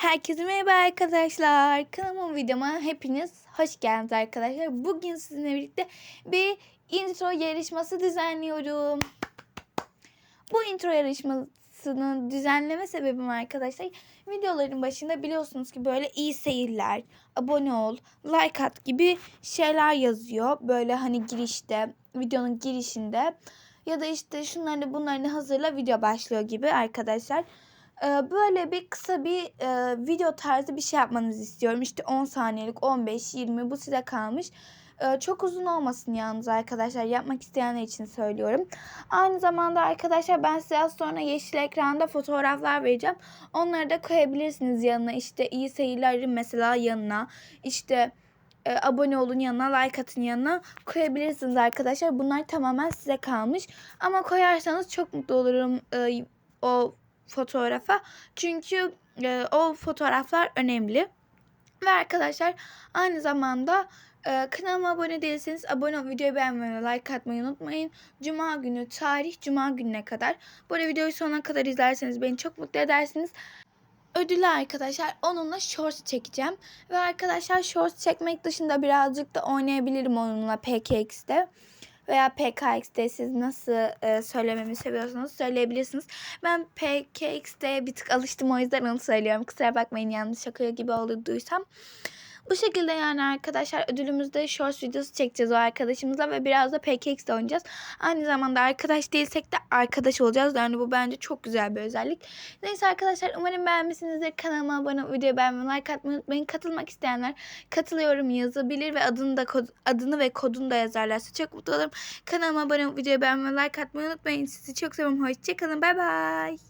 Herkese merhaba arkadaşlar. Kanalıma videoma hepiniz hoş geldiniz arkadaşlar. Bugün sizinle birlikte bir intro yarışması düzenliyorum. Bu intro yarışmasını düzenleme sebebim arkadaşlar videoların başında biliyorsunuz ki böyle iyi seyirler, abone ol, like at gibi şeyler yazıyor. Böyle hani girişte, videonun girişinde ya da işte şunları bunları hazırla video başlıyor gibi arkadaşlar. Ee, böyle bir kısa bir e, video tarzı bir şey yapmanızı istiyorum. İşte 10 saniyelik, 15, 20 bu size kalmış. Ee, çok uzun olmasın yalnız arkadaşlar. Yapmak isteyenler için söylüyorum. Aynı zamanda arkadaşlar ben size az sonra yeşil ekranda fotoğraflar vereceğim. Onları da koyabilirsiniz yanına. İşte iyi seyirlerin mesela yanına. İşte e, abone olun yanına, like atın yanına koyabilirsiniz arkadaşlar. Bunlar tamamen size kalmış. Ama koyarsanız çok mutlu olurum e, o fotoğrafa. Çünkü e, o fotoğraflar önemli. Ve arkadaşlar aynı zamanda e, kanalıma abone değilseniz abone ol, videoyu beğenmeyi ve like atmayı unutmayın. Cuma günü tarih Cuma gününe kadar. Arada videoyu sonuna kadar izlerseniz beni çok mutlu edersiniz. Ödülü arkadaşlar onunla shorts çekeceğim. Ve arkadaşlar shorts çekmek dışında birazcık da oynayabilirim onunla PKX'de veya PKX'de siz nasıl e, söylememi seviyorsanız söyleyebilirsiniz. Ben PKX'de bir tık alıştım o yüzden onu söylüyorum. Kusura bakmayın yanlış şaka gibi olduysam. Bu şekilde yani arkadaşlar ödülümüzde shorts videosu çekeceğiz o arkadaşımızla ve biraz da PKX'de oynayacağız. Aynı zamanda arkadaş değilsek de arkadaş olacağız. Yani bu bence çok güzel bir özellik. Neyse arkadaşlar umarım beğenmişsinizdir. Kanalıma abone videoyu beğenmeyi, like atmayı unutmayın. Katılmak isteyenler katılıyorum yazabilir ve adını da adını ve kodunu da yazarlarsa çok mutlu olurum. Kanalıma abone videoyu beğenmeyi, like atmayı unutmayın. Sizi çok seviyorum. Hoşçakalın. Bay bay.